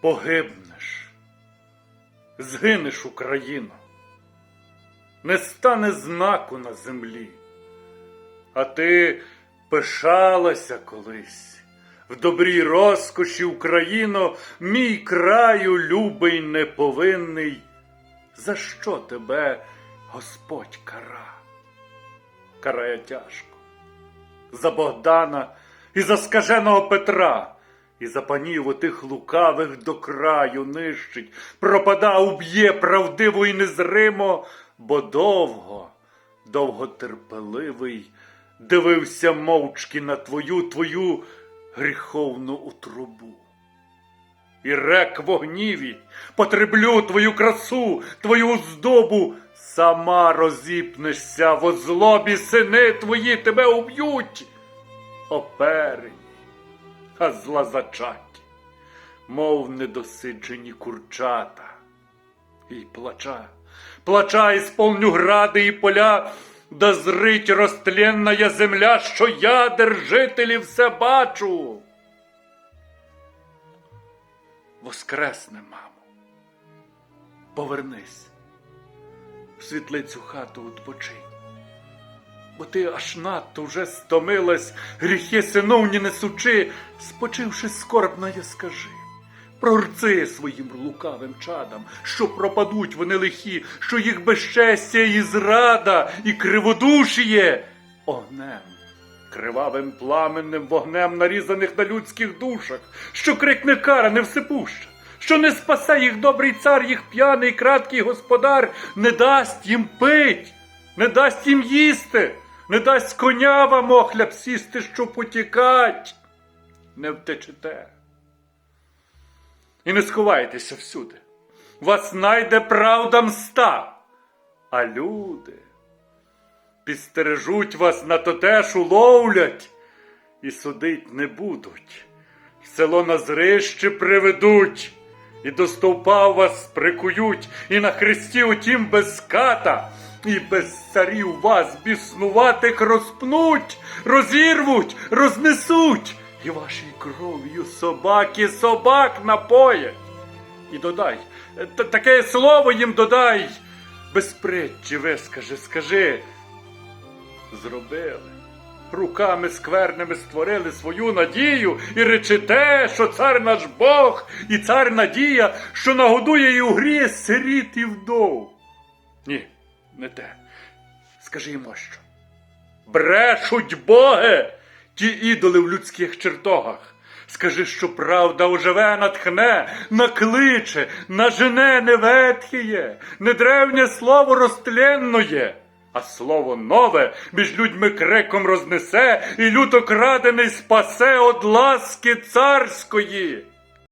погибнеш, згинеш Україно, не стане знаку на землі, а ти пишалася колись. В добрій розкоші Україно, мій краю любий неповинний, за що тебе Господь кара? Карає тяжко. За Богдана і за скаженого Петра, і за панів отих лукавих до краю нищить, пропада, уб'є правдиво і незримо, бо довго, довго терпеливий дивився мовчки на твою, твою гріховну утрубу. І рек в потреблю твою красу, твою здобу, сама розіпнешся в озлобі, сини твої тебе уб'ють. Оперені, а зла зачаті, мов недосиджені курчата. І плача, плача ісполню гради і поля, да зрить розтленная земля, що я, держителі, все бачу. Воскресне, мамо, повернись в світлицю хату відпочинь, бо ти аж надто вже стомилась, гріхи синовні несучи, спочивши скорбно, я скажи. Прорци своїм лукавим чадам, що пропадуть вони лихі, що їх безчестя і зрада, і криводушіє огнем, кривавим пламенним вогнем нарізаних на людських душах, що крикне кара не всепуща, що не спасе їх добрий цар, їх п'яний краткий господар, не дасть їм пить, не дасть їм їсти, не дасть коня вам охляб сісти, що потікать, не втечете. І не сховайтеся всюди. Вас найде правда мста. А люди підстережуть вас на тотеш уловлять і судить не будуть. В село на зрище приведуть, і до стовпа вас прикують, і на хресті утім без ката, і без царів вас біснуватих розпнуть, розірвуть, рознесуть, і вашій кров'ю собаки собак напоять. І додай, та- таке слово їм додай, безпречі вискажи, скажи. Зробили. Руками скверними створили свою надію і речете, що цар наш Бог і цар надія, що нагодує і у грі сиріт і вдов. Ні, не те. Скажи йому що. Брешуть боги, ті ідоли в людських чертогах. Скажи, що правда оживе, натхне, накличе, нажене не ветхіє, не древнє слово розтленноє, а слово нове між людьми криком рознесе, і люто крадений спасе од ласки царської.